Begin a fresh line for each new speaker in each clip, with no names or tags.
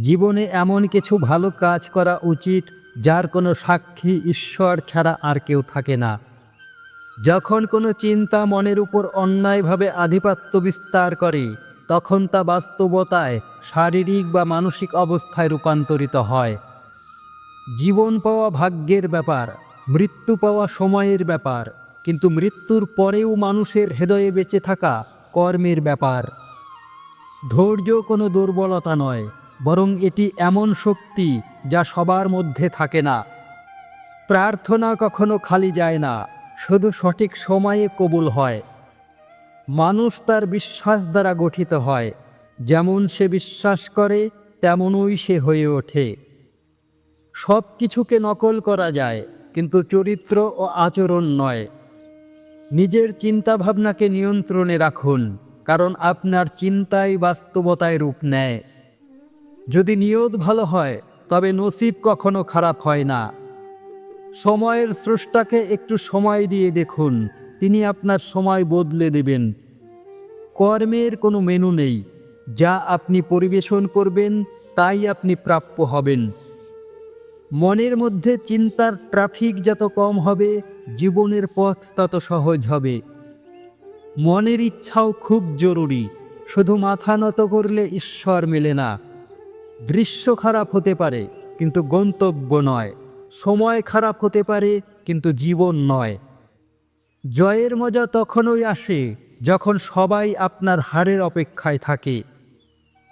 জীবনে এমন কিছু ভালো কাজ করা উচিত, যার কোনো সাক্ষী ঈশ্বর ছাড়া আর কেউ থাকে না। যখন কোনো চিন্তা মনের উপর অন্যায়ভাবে আধিপত্য বিস্তার করে, তখন তা বাস্তবতায়, শারীরিক বা মানসিক অবস্থায় রূপান্তরিত হয়। জীবন পাওয়া ভাগ্যের ব্যাপার, মৃত্যু পাওয়া সময়ের ব্যাপার, কিন্তু মৃত্যুর পরেও মানুষের হৃদয়ে বেঁচে থাকা কর্মের ব্যাপার। ধৈর্য কোনো দুর্বলতা নয় বরং এটি এমন শক্তি যা সবার মধ্যে থাকে না। প্রার্থনা কখনো খালি যায় না, শুধু সঠিক সময়ে কবুল হয়। মানুষ তার বিশ্বাস দ্বারা গঠিত হয়, যেমন সে বিশ্বাস করে, তেমনই সে হয়ে ওঠে। সব কিছুকে নকল করা যায়, কিন্তু চরিত্র ও আচরণ নয়। নিজের চিন্তাভাবনাকে নিয়ন্ত্রণে রাখুন, কারণ আপনার চিন্তাই বাস্তবতায় রূপ নেয়। যদি নিয়ত ভালো হয়, তবে নসিব কখনো খারাপ হয় না। সময়ের স্রষ্টাকে একটু সময় দিয়ে দেখুন, তিনি আপনার সময় বদলে দেবেন। কর্মের কোনো মেনু নেই, যা আপনি পরিবেশন করবেন, তাই আপনি প্রাপ্য হবেন। মনের মধ্যে চিন্তার ট্রাফিক যত কম হবে, জীবনের পথ তত সহজ হবে। মনের ইচ্ছাও খুব জরুরি, শুধু মাথা নত করলে ঈশ্বর মেলে না। দৃশ্য খারাপ হতে পারে, কিন্তু গন্তব্য নয়। সময় খারাপ হতে পারে, কিন্তু জীবন নয়। জয়ের মজা তখনই আসে যখন সবাই আপনার হারের অপেক্ষায় থাকে।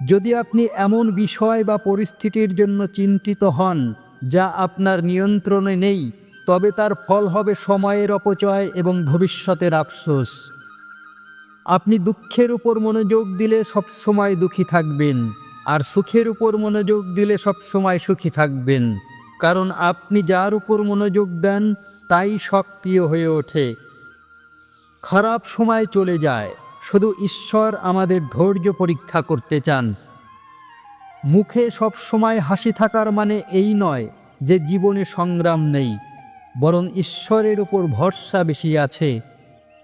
যদি আপনি এমন বিষয় বা পরিস্থিতির জন্য চিন্তিত হন যা আপনার নিয়ন্ত্রণে নেই, তবে তার ফল হবে সময়ের অপচয় এবং ভবিষ্যতের আফসোস। আপনি দুঃখের উপর মনোযোগ দিলে সবসময় দুঃখী থাকবেন। আর সুখের উপর মনোযোগ দিলে সবসময় সুখী থাকবেন। কারণ আপনি যার উপর মনোযোগ দেন, তাই সক্রিয় হয়ে ওঠে। খারাপ সময় চলে যায়, শুধু ঈশ্বর আমাদের ধৈর্য পরীক্ষা করতে চান। মুখে সব সময় হাসি থাকার মানে এই নয় যে জীবনে সংগ্রাম নেই, বরং ঈশ্বরের উপর ভরসা বেশি আছে।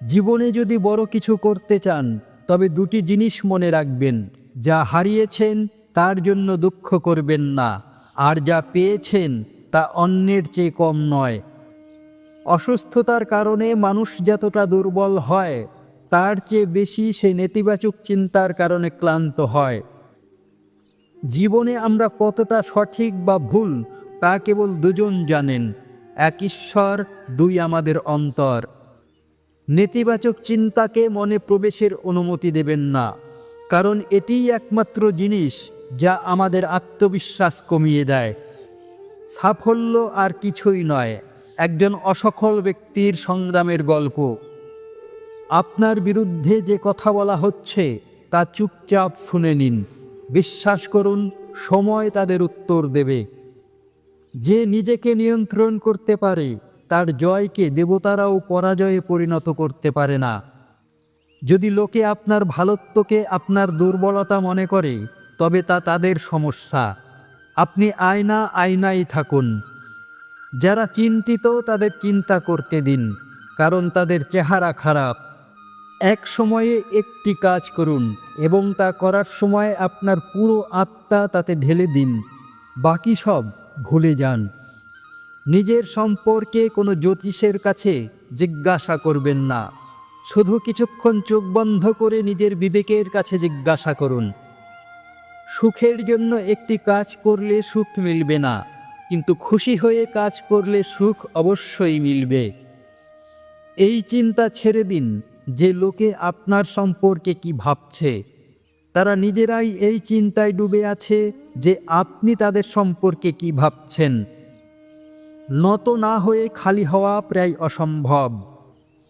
জীবনে যদি বড় কিছু করতে চান তবে দুটি জিনিস মনে রাখবেন, যা হারিয়েছেন তার জন্য দুঃখ করবেন না, আর যা পেয়েছেন তা অন্যের চেয়ে কম নয়। অসুস্থতার কারণে মানুষ যতটা দুর্বল হয়, তার চেয়ে বেশি সে নেতিবাচক চিন্তার কারণে ক্লান্ত হয়। জীবনে আমরা কতটা সঠিক বা ভুল, তা কেবল দুজন জানেন, এক ঈশ্বর, দুই আমাদের অন্তর। নেতিবাচক চিন্তাকে মনে প্রবেশের অনুমতি দেবেন না, কারণ এটিই একমাত্র জিনিস যা আমাদের আত্মবিশ্বাস কমিয়ে দেয়। সাফল্য আর কিছুই নয়, একজন অসফল ব্যক্তির সংগ্রামের গল্প। আপনার বিরুদ্ধে যে কথা বলা হচ্ছে, তা চুপচাপ শুনে নিন। বিশ্বাস করুন, সময় তাদের উত্তর দেবে। যে নিজেকে নিয়ন্ত্রণ করতে পারে তার জয়কে দেবতারাও পরাজয়ে পরিণত করতে পারে না। যদি লোকে আপনার ভালোত্বকে আপনার দুর্বলতা মনে করে, তবে তা তাদের সমস্যা। আপনি আয়না আয়নাই থাকুন। যারা চিন্তিত, তাদের চিন্তা করতে দিন, কারণ তাদের চেহারা খারাপ। এক সময়ে একটি কাজ করুন, এবং তা করার সময় আপনার পুরো আত্মা তাতে ঢেলে দিন। বাকি সব ভুলে যান। নিজের সম্পর্কে কোনো জ্যোতিষের কাছে জিজ্ঞাসা করবেন না। শুধু কিছুক্ষণ চোখ বন্ধ করে নিজের বিবেকের কাছে জিজ্ঞাসা করুন। সুখের জন্য একটি কাজ করলে সুখ মিলবে না, কিন্তু খুশি হয়ে কাজ করলে সুখ অবশ্যই মিলবে। এই চিন্তা ছেড়ে দিন যে লোকে আপনার সম্পর্কে কি ভাবছে। তারা নিজেরাই এই চিন্তায় ডুবে আছে যে আপনি তাদের সম্পর্কে কি ভাবছেন। নত না হয়ে খালি হওয়া প্রায় অসম্ভব।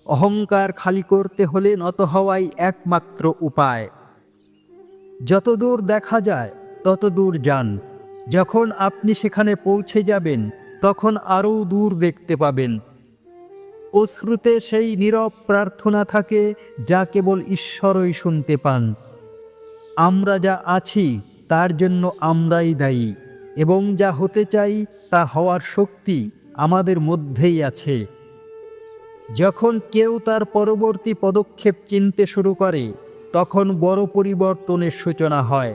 অহংকার খালি করতে হলে নত হওয়াই একমাত্র উপায়। যতদূর দেখা যায় তত দূর যান। যখন আপনি সেখানে পৌঁছে যাবেন, তখন আরও দূর দেখতে পাবেন। অশ্রুতে সেই নীরব প্রার্থনা থাকে যা কেবল ঈশ্বরই শুনতে পান। আমরা যা আছি, তার জন্য আমরাই দায়ী। এবং যা হতে চাই তা হওয়ার শক্তি আমাদের মধ্যেই আছে। যখন কেউ তার পরবর্তী পদক্ষেপ চিনতে শুরু করে, তখন বড় পরিবর্তনের সূচনা হয়।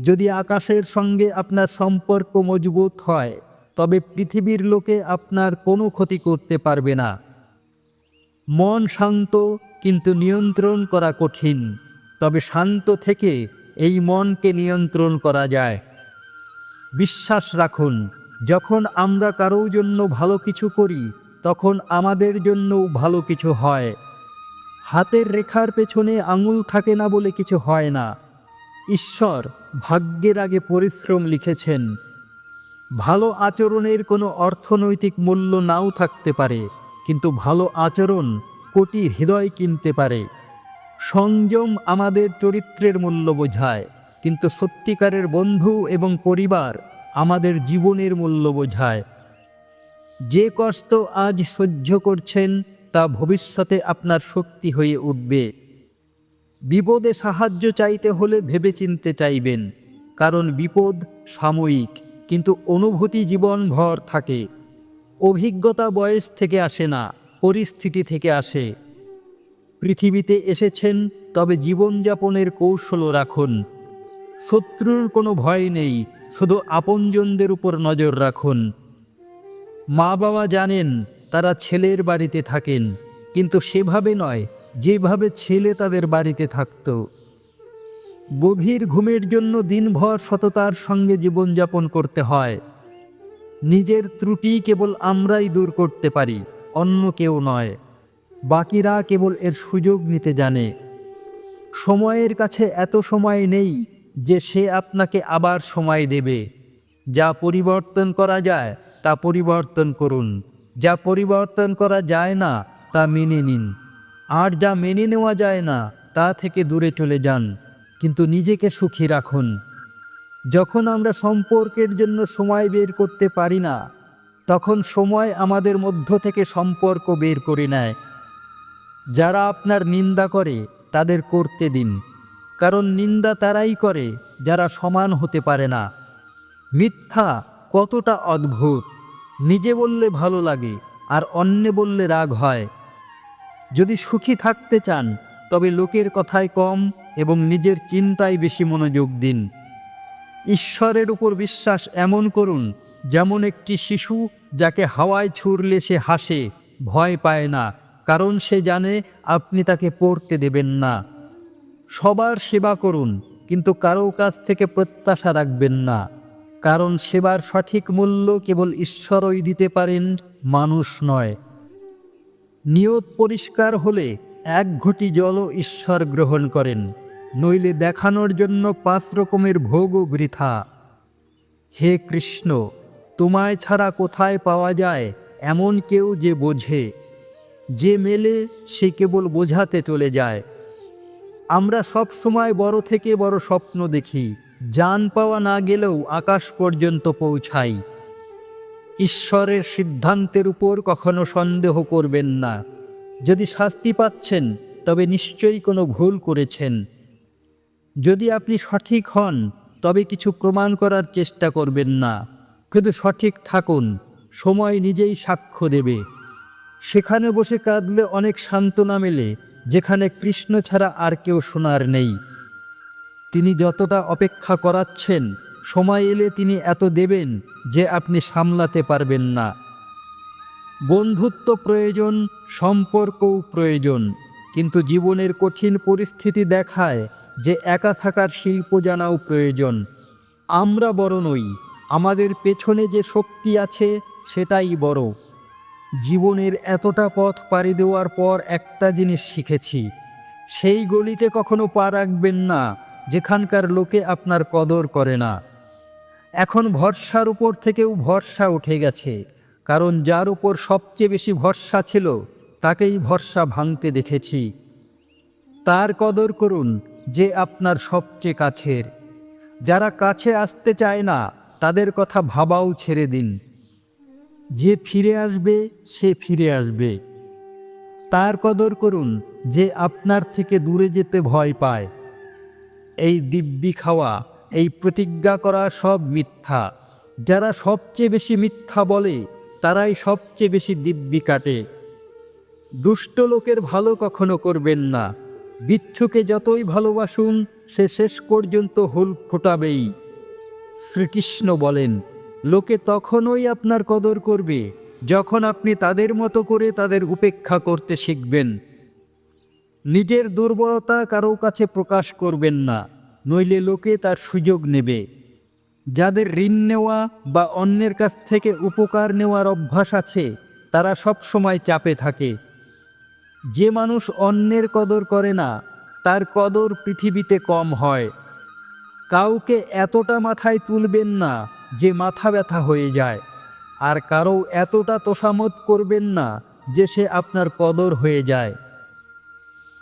যদি আকাশের সঙ্গে আপনার সম্পর্ক মজবুত হয়, তবে পৃথিবীর লোকে আপনার কোনো ক্ষতি করতে পারবে না। মন শান্ত, কিন্তু নিয়ন্ত্রণ করা কঠিন, তবে শান্ত থেকে এই মনকে নিয়ন্ত্রণ করা যায়। বিশ্বাস রাখুন, যখন আমরা কারও জন্য ভালো কিছু করি, তখন আমাদের জন্যও ভালো কিছু হয়। হাতের রেখার পেছনে আঙুল থাকে না বলে কিছু হয় না। ঈশ্বর ভাগ্যের আগে পরিশ্রম লিখেছেন। ভালো আচরণের কোনো অর্থনৈতিক মূল্য নাও থাকতে পারে, কিন্তু ভালো আচরণ কোটি হৃদয় কিনতে পারে। সংযম আমাদের চরিত্রের মূল্য বোঝায়। কিন্তু সত্যিকারের বন্ধু এবং পরিবার আমাদের জীবনের মূল্য বোঝায়। যে কষ্ট আজ সহ্য করছেন, তা ভবিষ্যতে আপনার শক্তি হয়ে উঠবে। বিপদে সাহায্য চাইতে হলে ভেবেচিন্তে চাইবেন, কারণ বিপদ সাময়িক, কিন্তু অনুভূতি জীবনভর থাকে। অভিজ্ঞতা বয়স থেকে আসে না, পরিস্থিতি থেকে আসে। পৃথিবীতে এসেছেন, তবে জীবনযাপনের কৌশলও রাখুন। শত্রুর কোনো ভয় নেই, শুধু আপনজনদের উপর নজর রাখুন। মা বাবা জানেন তারা ছেলের বাড়িতে থাকেন, কিন্তু সেভাবে নয়, যেভাবে ছেলে তাদের বাড়িতে থাকত। গভীর ঘুমের জন্য দিনভর সততার সঙ্গে জীবনযাপন করতে হয়। নিজের ত্রুটি কেবল আমরাই দূর করতে পারি, অন্য কেউ নয়। বাকিরা কেবল এর সুযোগ নিতে জানে। সময়ের কাছে এত সময় নেই যে সে আপনাকে আবার সময় দেবে। যা পরিবর্তন করা যায়, তা পরিবর্তন করুন। যা পরিবর্তন করা যায় না, তা মেনে নিন। আর যা মেনে নেওয়া যায় না, তা থেকে দূরে চলে যান। কিন্তু নিজেকে সুখী রাখুন। যখন আমরা সম্পর্কের জন্য সময় বের করতে পারি না, তখন সময় আমাদের মধ্য থেকে সম্পর্ক বের করে নেয়। যারা আপনার নিন্দা করে, তাদের করতে দিন। কারণ নিন্দা তারাই করে, যারা সমান হতে পারে না। মিথ্যা কতটা অদ্ভুত। নিজে বললে ভালো লাগে, আর অন্যে বললে রাগ হয়। যদি সুখী থাকতে চান, তবে লোকের কথায় কম এবং নিজের চিন্তায় বেশি মনোযোগ দিন। ঈশ্বরের উপর বিশ্বাস এমন করুন, যেমন একটি শিশু যাকে হাওয়ায় ছুড়লে সে হাসে, ভয় পায় না, কারণ সে জানে আপনি তাকে পড়তে দেবেন না। সবার সেবা করুন, কিন্তু কারও কাছ থেকে প্রত্যাশা রাখবেন না। কারণ সেবার সঠিক মূল্য কেবল ঈশ্বরই দিতে পারেন, মানুষ নয়। নিয়ত পরিষ্কার হলে এক ঘটি জলও ঈশ্বর গ্রহণ করেন, নইলে দেখানোর জন্য পাঁচ রকমের ভোগও বৃথা। হে কৃষ্ণ, তোমায় ছাড়া কোথায় পাওয়া যায় এমন কেউ যে বোঝে? যে মেলে সে কেবল বোঝাতে চলে যায়। আমরা সব সময় বড় থেকে বড় স্বপ্ন দেখি যান পাওয়া না গেলেও আকাশ পর্যন্ত পৌঁছাই। ঈশ্বরের সিদ্ধান্তের উপর কখনো সন্দেহ করবেন না। যদি শাস্তি পাচ্ছেন, তবে নিশ্চয়ই কোনো ভুল করেছেন। যদি আপনি সঠিক হন, তবে কিছু প্রমাণ করার চেষ্টা করবেন না। কিন্তু সঠিক থাকুন, সময় নিজেই সাক্ষ্য দেবে। সেখানে বসে কাঁদলে অনেক সান্ত্বনা মেলে যেখানে কৃষ্ণ ছাড়া আর কেউ শোনার নেই। তিনি যতটা অপেক্ষা করাচ্ছেন, সময় এলে তিনি এত দেবেন যে আপনি সামলাতে পারবেন না। বন্ধুত্ব প্রয়োজন, সম্পর্কও প্রয়োজন, কিন্তু জীবনের কঠিন পরিস্থিতি দেখায় যে একা থাকার শিল্প জানাও প্রয়োজন। আমরা বড় নই, আমাদের পেছনে যে শক্তি আছে সেটাই বড়। জীবনের এতটা পথ পাড়ি দেওয়ার পর একটা জিনিস শিখেছি। সেই গলিতে কখনো পা রাখবেন না, যেখানকার লোকে আপনার কদর করে না। এখন ভরসার উপর থেকেও ভরসা উঠে গেছে, কারণ যার উপর সবচেয়ে বেশি ভরসা ছিল, তাকেই ভরসা ভাঙতে দেখেছি। তার কদর করুন যে আপনার সবচেয়ে কাছের। যারা কাছে আসতে চায় না, তাদের কথা ভাবাও ছেড়ে দিন। যে ফিরে আসবে, সে ফিরে আসবে। তার কদর করুন, যে আপনার থেকে দূরে যেতে ভয় পায়। এই দিব্যি খাওয়া, এই প্রতিজ্ঞা করা সব মিথ্যা। যারা সবচেয়ে বেশি মিথ্যা বলে, তারাই সবচেয়ে বেশি দিব্যি কাটে। দুষ্ট লোকের ভালো কখনো করবেন না। বিচ্ছুকে যতই ভালোবাসুন, সে শেষ পর্যন্ত হুল ফোটাবেই। শ্রীকৃষ্ণ বলেন লোকে তখনই আপনার কদর করবে, যখন আপনি তাদের মতো করে তাদের উপেক্ষা করতে শিখবেন। নিজের দুর্বলতা কারও কাছে প্রকাশ করবেন না, নইলে লোকে তার সুযোগ নেবে। যাদের ঋণ নেওয়া বা অন্যের কাছ থেকে উপকার নেওয়ার অভ্যাস আছে, তারা সব সময় চাপে থাকে। যে মানুষ অন্যের কদর করে না, তার কদর পৃথিবীতে কম হয়। কাউকে এতটা মাথায় তুলবেন না যে মাথা ব্যথা হয়ে যায়। আর কারও এতটা তোষামত করবেন না যে সে আপনার কদর হয়ে যায়।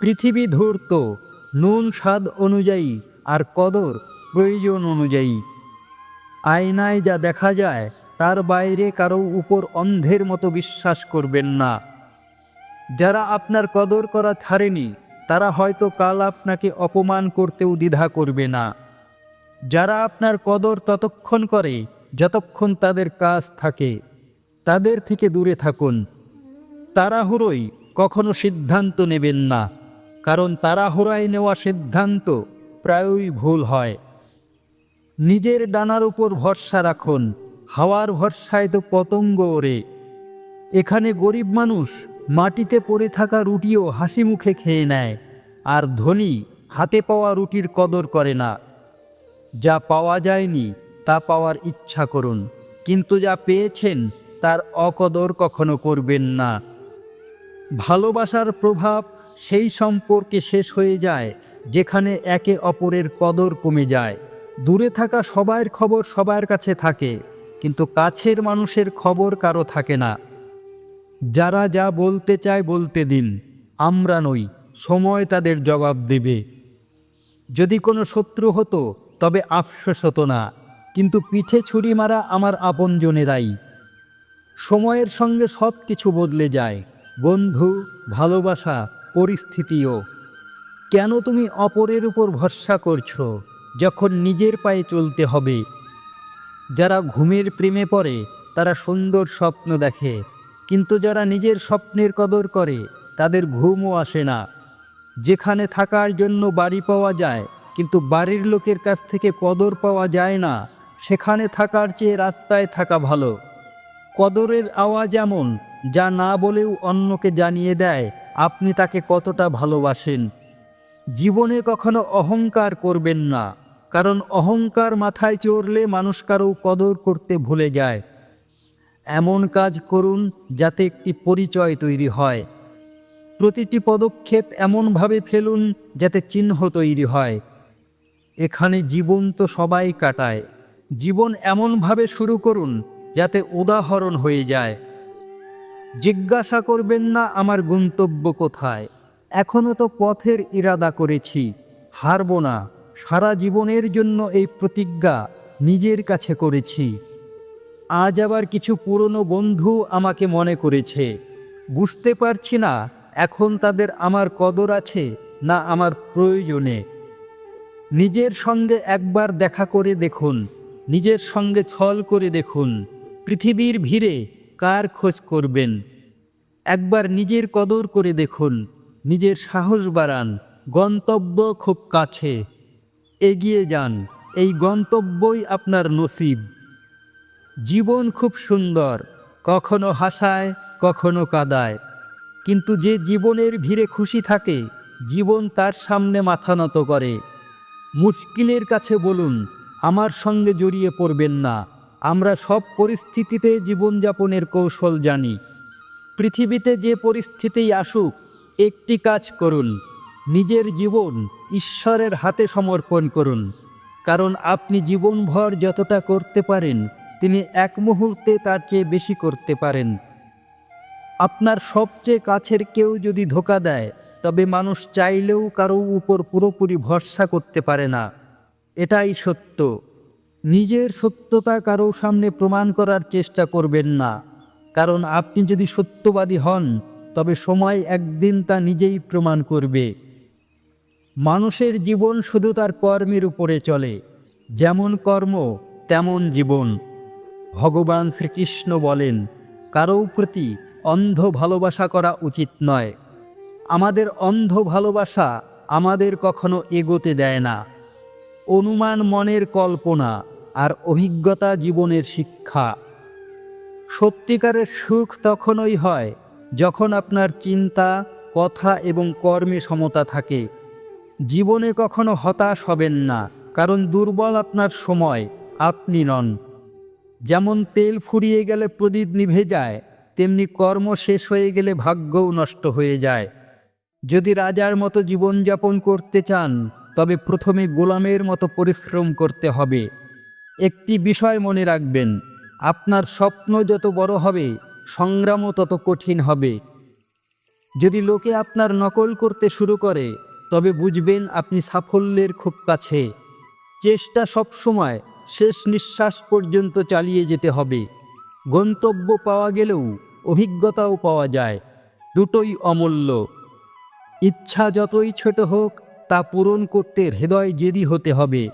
পৃথিবী ধূর্ত, নুন স্বাদ অনুযায়ী আর কদর প্রয়োজন অনুযায়ী। আয়নায় যা দেখা যায়, তার বাইরে কারও উপর অন্ধের মতো বিশ্বাস করবেন না। যারা আপনার কদর করা ছাড়েনি, তারা হয়তো কাল আপনাকে অপমান করতেও দ্বিধা করবে না। যারা আপনার কদর ততক্ষণ করে, যতক্ষণ তাদের কাজ থাকে, তাদের থেকে দূরে থাকুন। তাড়াহুড়োই কখনো সিদ্ধান্ত নেবেন না, কারণ তাড়াহুড়ায় নেওয়া সিদ্ধান্ত প্রায়ই ভুল হয়। নিজের ডানার উপর ভরসা রাখুন, হাওয়ার ভরসায় তো পতঙ্গ ওড়ে। এখানে গরিব মানুষ মাটিতে পড়ে থাকা রুটিও হাসি মুখে খেয়ে নেয়, আর ধনী হাতে পাওয়া রুটির কদর করে না। যা পাওয়া যায়নি, তা পাওয়ার ইচ্ছা করুন, কিন্তু যা পেয়েছেন, তার অকদর কখনো করবেন না। ভালোবাসার প্রভাব সেই সম্পর্কে শেষ হয়ে যায়, যেখানে একে অপরের কদর কমে যায়। দূরে থাকা সবার খবর সবার কাছে থাকে, কিন্তু কাছের মানুষের খবর কারও থাকে না। যারা যা বলতে চায় বলতে দিন, আমরা নই, সময় তাদের জবাব দেবে। যদি কোনো শত্রু হতো তবে আফসোস হতো না, কিন্তু পিঠে ছুরি মারা আমার আপনজনেরাই। সময়ের সঙ্গে সব কিছু বদলে যায়, বন্ধু, ভালোবাসা, পরিস্থিতিও। কেন তুমি অপরের উপর ভরসা করছ যখন নিজের পায়ে চলতে হবে? যারা ঘুমের প্রেমে পড়ে, তারা সুন্দর স্বপ্ন দেখে, কিন্তু যারা নিজের স্বপ্নের কদর করে, তাদের ঘুমও আসে না। যেখানে থাকার জন্য বাড়ি পাওয়া যায় কিন্তু বাড়ির লোকের কাছ থেকে কদর পাওয়া যায় না। সেখানে থাকার চেয়ে রাস্তায় থাকা ভালো। কদরের আওয়াজ এমন, যা না বলেও অন্যকে জানিয়ে দেয়, আপনি তাকে কতটা ভালোবাসেন? জীবনে কখনো অহংকার করবেন না, কারণ অহংকার মাথায় চড়লে মানুষ কারও কদর করতে ভুলে যায়। এমন কাজ করুন, যাতে একটি পরিচয় তৈরি হয়। প্রতিটি পদক্ষেপ এমনভাবে ফেলুন, যাতে চিহ্ন তৈরি হয়। এখানে জীবন তো সবাই কাটায়। জীবন এমনভাবে শুরু করুন, যাতে উদাহরণ হয়ে যায়। জিজ্ঞাসা করবেন না, আমার গন্তব্য কোথায়? এখনও তো পথের ইরাদা করেছি। হারব না, সারা জীবনের জন্য এই প্রতিজ্ঞা নিজের কাছে করেছি। আজ আবার কিছু পুরনো বন্ধু আমাকে মনে করেছে। বুঝতে পারছি না, এখন তাদের আমার কদর আছে না আমার প্রয়োজনে। নিজের সঙ্গে একবার দেখা করে দেখুন, নিজের সঙ্গে ছল করে দেখুন, পৃথিবীর ভিড়ে কার খোঁজ করবেন। একবার নিজের কদর করে দেখুন, নিজের সাহস বাড়ান, গন্তব্য খুব কাছে। এগিয়ে যান, এই গন্তব্যই আপনার নসিব। জীবন খুব সুন্দর, কখনো হাসায়, কখনো কাদায়। কিন্তু যে জীবনের ভিড়ে খুশি থাকে, জীবন তার সামনে মাথা নত করে। মুশকিলের কাছে বলুন, আমার সঙ্গে জড়িয়ে পড়বেন না। আমরা সব পরিস্থিতিতে জীবনযাপনের কৌশল জানি। পৃথিবীতে যে পরিস্থিতিই আসুক, একটি কাজ করুন। নিজের জীবন ঈশ্বরের হাতে সমর্পণ করুন। কারণ আপনি জীবনভর যতটা করতে পারেন, তিনি এক মুহূর্তে তার চেয়ে বেশি করতে পারেন। আপনার সবচেয়ে কাছের কেউ যদি ধোকা দেয় তবে মানুষ চাইলেও কারও উপর পুরোপুরি ভরসা করতে পারে না। এটাই সত্য। নিজের সত্যতা কারও সামনে প্রমাণ করার চেষ্টা করবেন না। কারণ আপনি যদি সত্যবাদী হন, তবে সময় একদিন তা নিজেই প্রমাণ করবে। মানুষের জীবন শুধু তার কর্মের উপরে চলে। যেমন কর্ম, তেমন জীবন। ভগবান শ্রীকৃষ্ণ বলেন, কারও প্রতি অন্ধ ভালোবাসা করা উচিত নয়। আমাদের অন্ধ ভালোবাসা আমাদের কখনো এগোতে দেয় না। অনুমান মনের কল্পনা আর অভিজ্ঞতা জীবনের শিক্ষা। সত্যিকারের সুখ তখনই হয় যখন আপনার চিন্তা, কথা এবং কর্মে সমতা থাকে। জীবনে কখনো হতাশ হবেন না, কারণ দুর্বল আপনার সময়, আপনি নন। যেমন তেল ফুরিয়ে গেলে প্রদীপ নিভে যায়, তেমনি কর্ম শেষ হয়ে গেলে ভাগ্যও নষ্ট হয়ে যায়। যদি রাজার মতো জীবনযাপন করতে চান, তবে প্রথমে গোলামের মতো পরিশ্রম করতে হবে। একটি বিষয় মনে রাখবেন, আপনার স্বপ্ন যত বড় হবে, সংগ্রামও তত কঠিন হবে। যদি লোকে আপনার নকল করতে শুরু করে, তবে বুঝবেন আপনি সাফল্যের খুব কাছে। চেষ্টা সবসময়, শেষ নিঃশ্বাস পর্যন্ত চালিয়ে যেতে হবে। গন্তব্য পাওয়া গেলেও অভিজ্ঞতাও পাওয়া যায়। দুটোই অমূল্য। ইচ্ছা যতই ছোট হোক, তা পূরণ করতে হৃদয় জেদি হতে হবে।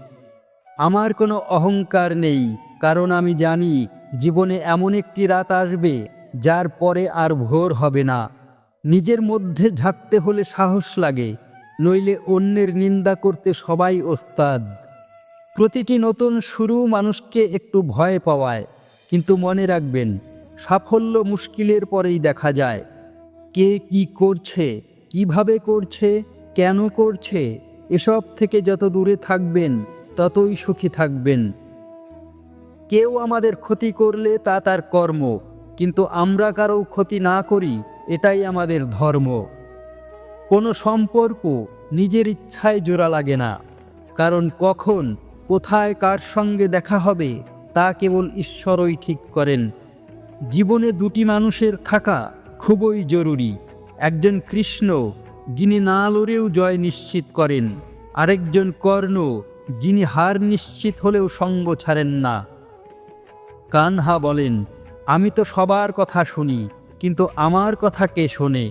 আমার কোনো অহংকার নেই, কারণ আমি জানি জীবনে এমন একটি রাত আসবে, যার পরে আর ভোর হবে না। নিজের মধ্যে ঝাঁকতে হলে সাহস লাগে, নইলে অন্যের নিন্দা করতে সবাই ওস্তাদ। প্রতিটি নতুন শুরু মানুষকে একটু ভয় পাওয়ায়, কিন্তু মনে রাখবেন, সাফল্য মুশকিলের পরেই দেখা যায়। কে কি করছে কীভাবে করছে, কেন করছে, এসব থেকে যত দূরে থাকবেন, ততই সুখী থাকবেন। কেউ আমাদের ক্ষতি করলে তা তার কর্ম, কিন্তু আমরা কারও ক্ষতি না করি, এটাই আমাদের ধর্ম। কোনো সম্পর্ক নিজের ইচ্ছায় জোড়া লাগে না, কারণ কখন, কোথায় কার সঙ্গে দেখা হবে, তা কেবল ঈশ্বরই ঠিক করেন। জীবনে দুটি মানুষের থাকা খুবই জরুরি। একজন কৃষ্ণ, যিনি না লড়েও জয় নিশ্চিত করেন। আরেকজন কর্ণ, যিনি হার নিশ্চিত হলেও সঙ্গ ছাড়েন না। কানহা বলেন, আমি তো সবার কথা শুনি, কিন্তু আমার কথা কে শোনে?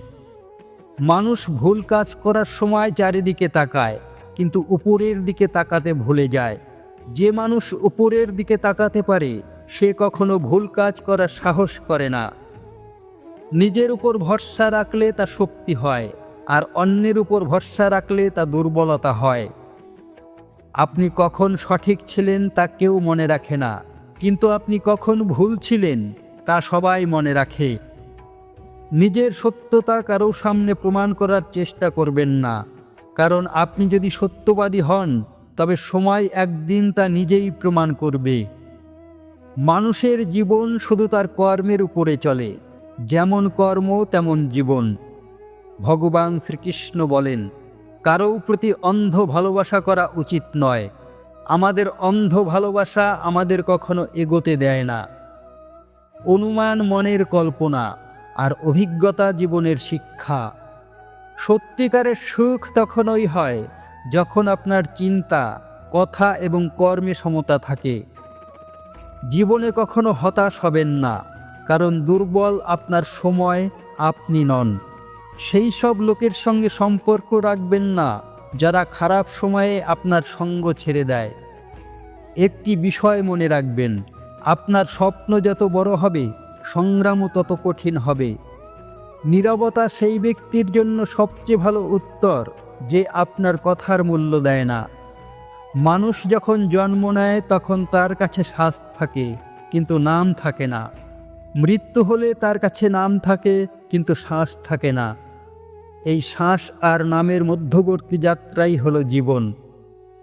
মানুষ ভুল কাজ করার সময় চারিদিকে তাকায়, কিন্তু উপরের দিকে তাকাতে ভুলে যায়। যে মানুষ উপরের দিকে তাকাতে পারে, সে কখনো ভুল কাজ করার সাহস করে না। নিজের উপর ভরসা রাখলে তা শক্তি হয়, আর অন্যের উপর ভরসা রাখলে তা দুর্বলতা হয়। আপনি কখন সঠিক ছিলেন তা কেউ মনে রাখে না, কিন্তু আপনি কখন ভুল ছিলেন তা সবাই মনে রাখে। নিজের সত্যতা কারও সামনে প্রমাণ করার চেষ্টা করবেন না, কারণ আপনি যদি সত্যবাদী হন, তবে সময় একদিন তা নিজেই প্রমাণ করবে। মানুষের জীবন শুধু তার কর্মের উপরে চলে। যেমন কর্ম, তেমন জীবন। ভগবান শ্রীকৃষ্ণ বলেন, কারও প্রতি অন্ধ ভালোবাসা করা উচিত নয়। আমাদের অন্ধ ভালোবাসা আমাদের কখনো এগোতে দেয় না। অনুমান মনের কল্পনা আর অভিজ্ঞতা জীবনের শিক্ষা। সত্যিকারের সুখ তখনই হয় যখন আপনার চিন্তা, কথা এবং কর্মে সমতা থাকে। জীবনে কখনো হতাশ হবেন না। কারণ দুর্বল আপনার সময় আপনি নন। সেই সব লোকের সঙ্গে সম্পর্ক রাখবেন না, যারা খারাপ সময়ে আপনার সঙ্গ ছেড়ে দেয়। একটি বিষয় মনে রাখবেন, আপনার স্বপ্ন যত বড় হবে, সংগ্রামও তত কঠিন হবে। নীরবতা সেই ব্যক্তির জন্য সবচেয়ে ভালো উত্তর, যে আপনার কথার মূল্য দেয় না। মানুষ যখন জন্ম নেয়, তখন তার কাছে শ্বাস থাকে, কিন্তু নাম থাকে না। মৃত্যু হলে তার কাছে নাম থাকে, কিন্তু শ্বাস থাকে না। এই শ্বাস আর নামের মধ্যবর্তী যাত্রাই হলো জীবন।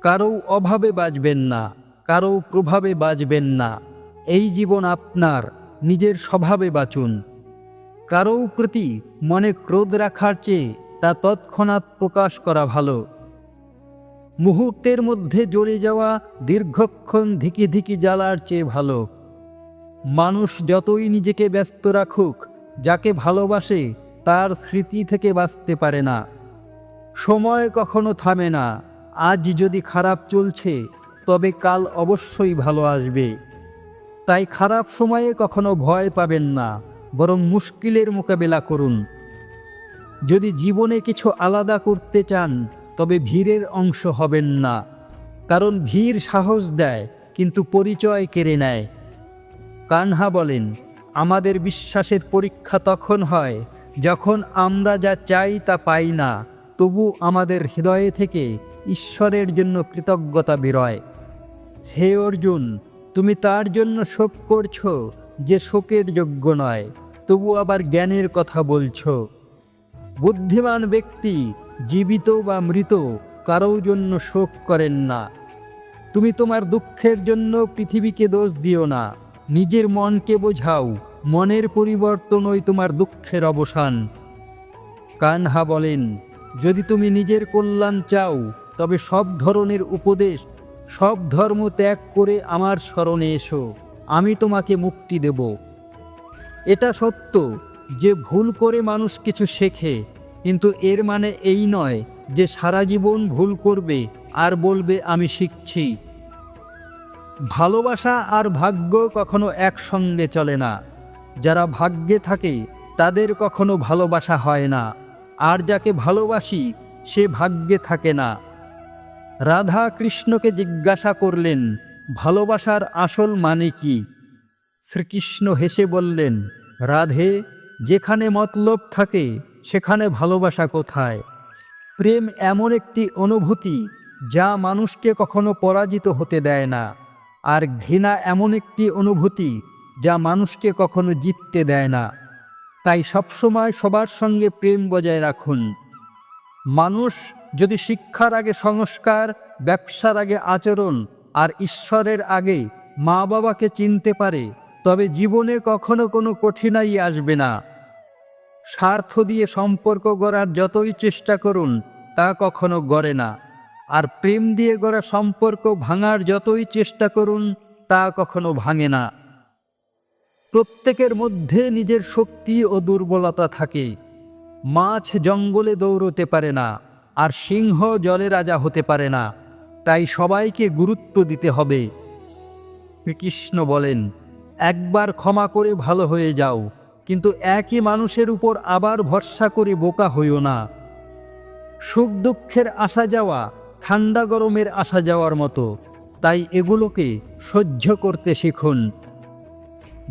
কারও অভাবে বাঁচবেন না কারও প্রভাবে বাঁচবেন না। এই জীবন আপনার, নিজের স্বভাবে বাঁচুন। কারও প্রতি মনে ক্রোধ রাখার চেয়ে তা তৎক্ষণাৎ প্রকাশ করা ভালো। মুহূর্তের মধ্যে জ্বলে যাওয়া দীর্ঘক্ষণ ধিকি ধিকি জ্বালার চেয়ে ভালো। মানুষ যতই নিজেকে ব্যস্ত রাখুক, যাকে ভালোবাসে, তার স্মৃতি থেকে বাঁচতে পারে না। সময় কখনো থামে না। আজ যদি খারাপ চলছে, তবে কাল অবশ্যই ভালো আসবে। তাই খারাপ সময়ে কখনো ভয় পাবেন না, বরং মুশকিলের মোকাবেলা করুন। যদি জীবনে কিছু আলাদা করতে চান, তবে ভিড়ের অংশ হবেন না। কারণ ভিড় সাহস দেয়, কিন্তু পরিচয় কেড়ে নেয়। কানহা বলেন, আমাদের বিশ্বাসের পরীক্ষা তখন হয় যখন আমরা যা চাই তা পাই না, তবু আমাদের হৃদয়ে থেকে ঈশ্বরের জন্য কৃতজ্ঞতা বেরোয়। হে অর্জুন, তুমি তার জন্য শোক করছ যে শোকের যোগ্য নয়, তবু আবার জ্ঞানের কথা বলছো। বুদ্ধিমান ব্যক্তি জীবিত বা মৃত কারও জন্য শোক করেন না। তুমি তোমার দুঃখের জন্য পৃথিবীকে দোষ দিও না। নিজের মনকে বোঝাও, মনের পরিবর্তনই তোমার দুঃখের অবসান। কানহা বলেন, যদি তুমি নিজের কল্যাণ চাও, তবে সব ধরনের উপদেশ, সব ধর্ম ত্যাগ করে আমার স্মরণে এসো, আমি তোমাকে মুক্তি দেব। এটা সত্য যে ভুল করে মানুষ কিছু শেখে, কিন্তু এর মানে এই নয় যে সারা জীবন ভুল করবে আর বলবে, আমি শিখছি। ভালোবাসা আর ভাগ্য কখনো একসঙ্গে চলে না। যারা ভাগ্যে থাকে, তাদের কখনো ভালোবাসা হয় না। আর যাকে ভালোবাসি, সে ভাগ্যে থাকে না। রাধা কৃষ্ণকে জিজ্ঞাসা করলেন, ভালোবাসার আসল মানে কি? শ্রীকৃষ্ণ হেসে বললেন, রাধে, যেখানে মতলব থাকে, সেখানে ভালোবাসা কোথায়? প্রেম এমন একটি অনুভূতি, যা মানুষকে কখনো পরাজিত হতে দেয় না। আর ঘৃণা এমন একটি অনুভূতি যা মানুষকে কখনো জিততে দেয় না। তাই সবসময় সবার সঙ্গে প্রেম বজায় রাখুন। মানুষ যদি শিক্ষার আগে সংস্কার, ব্যবসার আগে আচরণ আর ঈশ্বরের আগে মা বাবাকে চিনতে পারে, তবে জীবনে কখনো কোনো কঠিনাই আসবে না। স্বার্থ দিয়ে সম্পর্ক গড়ার যতই চেষ্টা করুন, তা কখনো গড়ে না। আর প্রেম দিয়ে গড়া সম্পর্ক ভাঙার যতই চেষ্টা করুন, তা কখনো ভাঙে না। প্রত্যেকের মধ্যে নিজের শক্তি ও দুর্বলতা থাকে। মাছ জঙ্গলে দৌড়তে পারে না, আর সিংহ জলে রাজা হতে পারে না। তাই সবাইকে গুরুত্ব দিতে হবে। শ্রীকৃষ্ণ বলেন, একবার ক্ষমা করে ভালো হয়ে যাও, কিন্তু একই মানুষের উপর আবার ভরসা করে বোকা হইও না। সুখ দুঃখের আসা যাওয়া ঠান্ডা গরমের আসা যাওয়ার মতো। তাই এগুলোকে সহ্য করতে শিখুন।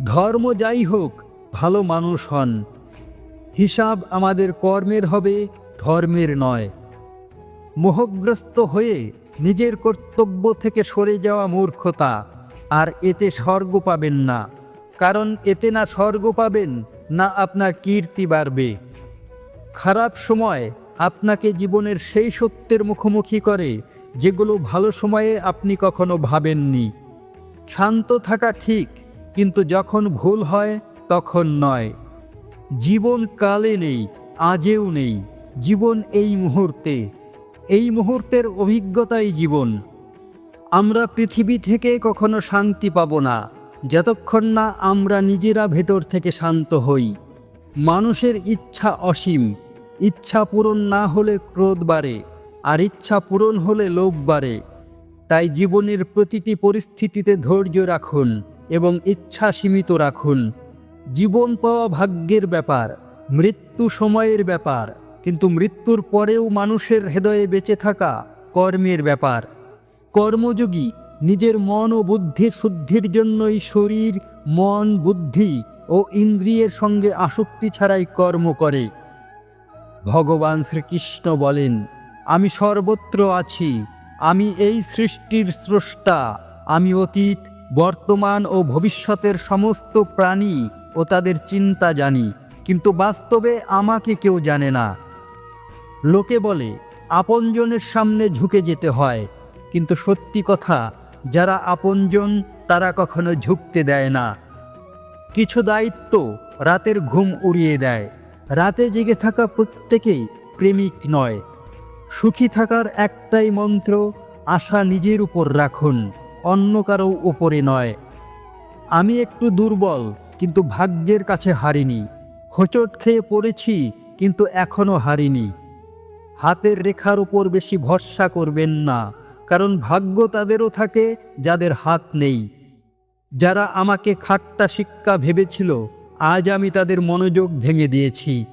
ধর্ম যাই হোক, ভালো মানুষ হন। হিসাব আমাদের কর্মের হবে, ধর্মের নয়। মোহগ্রস্ত হয়ে নিজের কর্তব্য থেকে সরে যাওয়া মূর্খতা, আর এতে স্বর্গ পাবেন না। কারণ এতে না স্বর্গ পাবেন, না আপনার কীর্তি বাড়বে। খারাপ সময় আপনাকে জীবনের সেই সত্যের মুখোমুখি করে, যেগুলো ভালো সময়ে আপনি কখনো ভাবেননি। শান্ত থাকা ঠিক, কিন্তু যখন ভুল হয়, তখন নয়। জীবন কালে নেই, আজেও নেই। জীবন এই মুহূর্তে। এই মুহূর্তের অভিজ্ঞতাই জীবন। আমরা পৃথিবী থেকে কখনো শান্তি পাব না, যতক্ষণ না আমরা নিজেরা ভেতর থেকে শান্ত হই। মানুষের ইচ্ছা অসীম। ইচ্ছা পূরণ না হলে ক্রোধ বাড়ে, আর ইচ্ছা পূরণ হলে লোভ বাড়ে। তাই জীবনের প্রতিটি পরিস্থিতিতে ধৈর্য রাখুন এবং ইচ্ছা সীমিত রাখুন। জীবন পাওয়া ভাগ্যের ব্যাপার, মৃত্যু সময়ের ব্যাপার, কিন্তু মৃত্যুর পরেও মানুষের হৃদয়ে বেঁচে থাকা কর্মের ব্যাপার। কর্মযোগী নিজের মন ও বুদ্ধির শুদ্ধির জন্যই শরীর, মন, বুদ্ধি ও ইন্দ্রিয়ের সঙ্গে আসক্তি ছাড়াই কর্ম করে। ভগবান শ্রীকৃষ্ণ বলেন, আমি সর্বত্র আছি, আমি এই সৃষ্টির স্রষ্টা, আমি অতীত, বর্তমান ও ভবিষ্যতের সমস্ত প্রাণী ও তাদের চিন্তা জানি, কিন্তু বাস্তবে আমাকে কেউ জানে না। লোকে বলে, আপনজনের সামনে ঝুঁকে যেতে হয়, কিন্তু সত্যি কথা, যারা আপনজন, তারা কখনো ঝুঁকতে দেয় না। কিছু দায়িত্ব রাতের ঘুম উড়িয়ে দেয়। রাতে জেগে থাকা প্রত্যেকেই প্রেমিক নয়। সুখী থাকার একটাই মন্ত্র, আশা নিজের উপর রাখুন, অন্য কারও উপরে নয়। আমি একটু দুর্বল, কিন্তু ভাগ্যের কাছে হারিনি। হোঁচট খেয়ে পড়েছি, কিন্তু এখনও হারিনি। হাতের রেখার উপর বেশি ভরসা করবেন না, কারণ ভাগ্য তাদেরও থাকে, যাদের হাত নেই। যারা আমাকে খাট্টা শিক্ষা ভেবেছিল আজ আমি তাদের মনোযোগ ভেঙে দিয়েছি।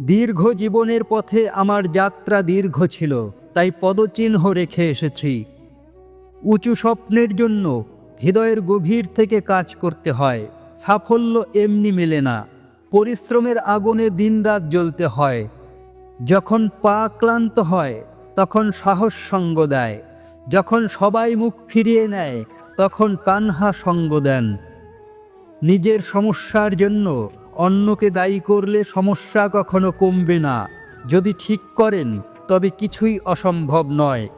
দীর্ঘ জীবনের পথে আমার যাত্রা দীর্ঘ ছিল, তাই পদচিহ্ন রেখে এসেছি। উঁচু স্বপ্নের জন্য হৃদয়ের গভীর থেকে কাজ করতে হয়, সাফল্য এমনি মেলে না। পরিশ্রমের আগুনে দিনরাত জ্বলতে হয়। যখন পা ক্লান্ত হয়, তখন সাহস সঙ্গ দেয়। যখন সবাই মুখ ফিরিয়ে নেয়, তখন কানহা সঙ্গ দেন। নিজের সমস্যার জন্য অন্যকে দায়ী করলে সমস্যা কখনো কমবে না। যদি ঠিক করেন, তবে কিছুই অসম্ভব নয়।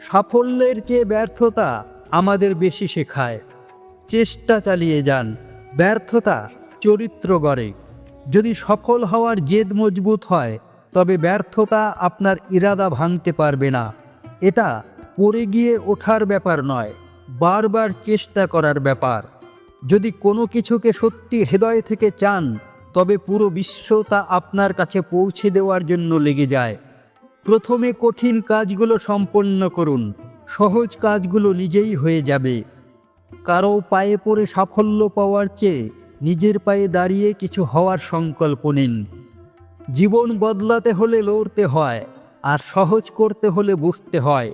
সাফল্যের চেয়ে ব্যর্থতা আমাদের বেশি শেখায়। চেষ্টা চালিয়ে যান। ব্যর্থতা চরিত্র গড়ে। যদি সফল হওয়ার জেদ মজবুত হয়, তবে ব্যর্থতা আপনার ইরাদা ভাঙতে পারবে না। এটা পড়ে গিয়ে ওঠার ব্যাপার নয়, বারবার চেষ্টা করার ব্যাপার। যদি কোনো কিছুকে সত্যি হৃদয় থেকে চান, তবে পুরো বিশ্ব তা আপনার কাছে পৌঁছে দেওয়ার জন্য লেগে যায়। প্রথমে কঠিন কাজগুলো সম্পন্ন করুন, সহজ কাজগুলো নিজেই হয়ে যাবে। কারও পায়ে পড়ে সাফল্য পাওয়ার চেয়ে নিজের পায়ে দাঁড়িয়ে কিছু হওয়ার সংকল্প নিন। জীবন বদলাতে হলে লড়তে হয়, আর সহজ করতে হলে বুঝতে হয়।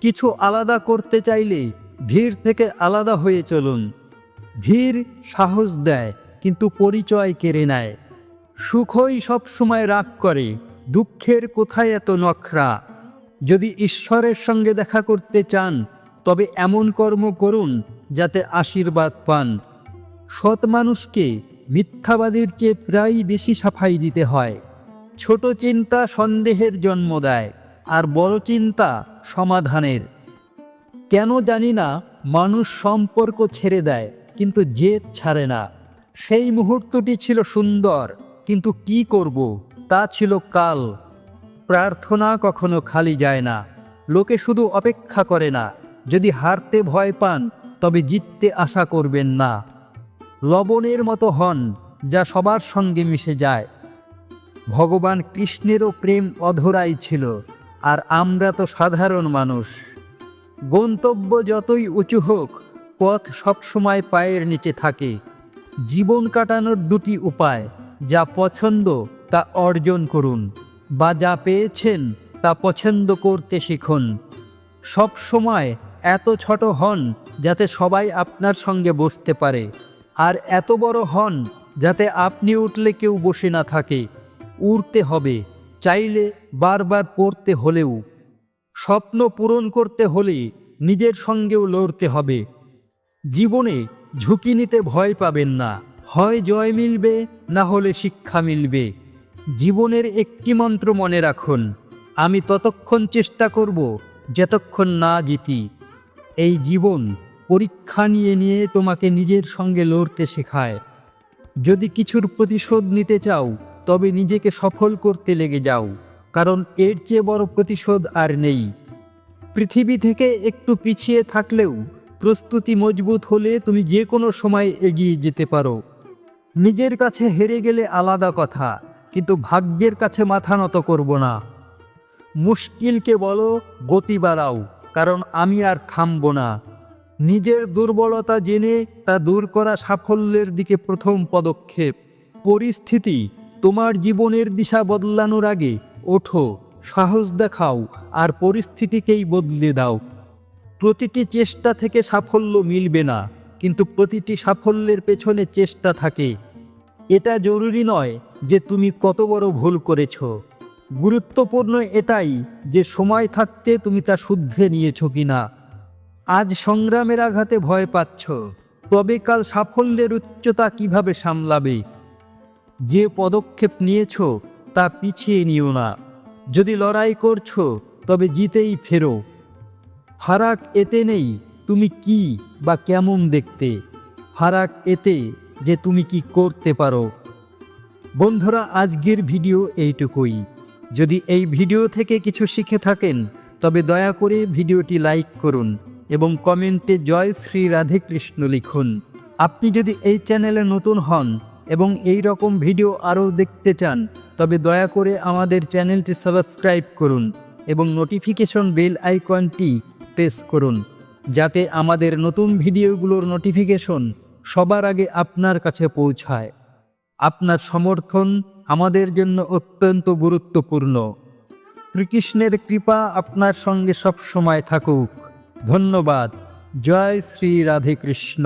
কিছু আলাদা করতে চাইলে ভিড় থেকে আলাদা হয়ে চলুন। ভিড় সাহস দেয়, কিন্তু পরিচয় কেড়ে নেয়। সুখই সবসময় রাগ করে, দুঃখের কোথায় এত নখরা? যদি ঈশ্বরের সঙ্গে দেখা করতে চান, তবে এমন কর্ম করুন, যাতে আশীর্বাদ পান। সৎ মানুষকে মিথ্যাবাদীর চেয়ে প্রায় বেশি সাফাই দিতে হয়। ছোট চিন্তা সন্দেহের জন্ম দেয়, আর বড় চিন্তা সমাধানের। কেন জানি না, মানুষ সম্পর্ক ছেড়ে দেয় কিন্তু জেদ ছাড়ে না। সেই মুহূর্তটি ছিল সুন্দর, কিন্তু কি করব? তা ছিল কাল। প্রার্থনা কখনো খালি যায় না। লোকে শুধু অপেক্ষা করে না। যদি হারতে ভয় পান, তবে জিততে আশা করবেন না। লবণের মতো হন, যা সবার সঙ্গে মিশে যায়। ভগবান কৃষ্ণেরও প্রেম অধরাই ছিল, আর আমরা তো সাধারণ মানুষ। গন্তব্য যতই উঁচু হোক পথ সবসময় পায়ের নিচে থাকে। জীবন কাটানোর দুটি উপায়, যা পছন্দ তা অর্জন করুন বা যা পেয়েছেন তা পছন্দ করতে শিখুন। সব সময় এত ছোট হন যাতে সবাই আপনার সঙ্গে বসতে পারে, আর এত বড় হন যাতে আপনি উঠলে কেউ বসে না থাকে। উড়তে হবে, চাইলে বারবার পড়তে হলেও। স্বপ্ন পূরণ করতে হলে নিজের সঙ্গেও লড়তে হবে। জীবনে ঝুঁকি নিতে ভয় পাবেন না। হয় জয় মিলবে, না হলে শিক্ষা মিলবে। জীবনের একটি মন্ত্র মনে রাখুন, আমি ততক্ষণ চেষ্টা করব, যতক্ষণ না জিতি। এই জীবন পরীক্ষা নিয়ে নিয়ে তোমাকে নিজের সঙ্গে লড়তে শেখায়। যদি কিছুর প্রতিশোধ নিতে চাও, তবে নিজেকে সফল করতে লেগে যাও, কারণ এর চেয়ে বড় প্রতিশোধ আর নেই। পৃথিবী থেকে একটু পিছিয়ে থাকলেও প্রস্তুতি মজবুত হলে তুমি যে কোনো সময় এগিয়ে যেতে পারো। নিজের কাছে হেরে গেলে আলাদা কথা, কিন্তু ভাগ্যের কাছে মাথা নত করব না। মুশকিলকে বলো, গতি বাড়াও, কারণ আমি আর থামব না। নিজের দুর্বলতা জেনে তা দূর করা সাফল্যের দিকে প্রথম পদক্ষেপ। পরিস্থিতি, তোমার জীবনের দিশা বদলানোর আগে ওঠো, সাহস দেখাও, আর পরিস্থিতিকেই বদলে দাও। প্রতিটি চেষ্টা থেকে সাফল্য মিলবে না, কিন্তু প্রতিটি সাফল্যের পেছনে চেষ্টা থাকে। এটা জরুরি নয় যে তুমি কত বড় ভুল করেছ। গুরুত্বপূর্ণ এটাই যে সময় থাকতে তুমি তা শুদ্ধে নিয়েছ কি না আজ সংগ্রামের আঘাতে ভয় পাচ্ছ, তবে কাল সাফল্যের উচ্চতা কীভাবে সামলাবে? যে পদক্ষেপ নিয়েছ তা পিছিয়ে নিও না। যদি লড়াই করছ, তবে জিতেই ফেরো। ফারাক এতে নেই, তুমি কি বা কেমন দেখতে? ফারাক এতে যে তুমি কি করতে পারো? বন্ধুরা, আজকের ভিডিও এইটুকুই। যদি এই ভিডিও থেকে কিছু শিখে থাকেন, তবে দয়া করে ভিডিওটি লাইক করুন এবং কমেন্টে জয় শ্রী রাধে কৃষ্ণ লিখুন। আপনি যদি এই চ্যানেলে নতুন হন এবং এই রকম ভিডিও আরও দেখতে চান, তবে দয়া করে আমাদের চ্যানেলটি সাবস্ক্রাইব করুন এবং নোটিফিকেশন বেল আইকনটি প্রেস করুন, যাতে আমাদের নতুন ভিডিওগুলোর নোটিফিকেশন সবার আগে আপনার কাছে পৌঁছায়। আপনার সমর্থন আমাদের জন্য অত্যন্ত গুরুত্বপূর্ণ। শ্রীকৃষ্ণের কৃপা আপনার সঙ্গে সব সময় থাকুক। ধন্যবাদ। জয় শ্রী রাধে কৃষ্ণ।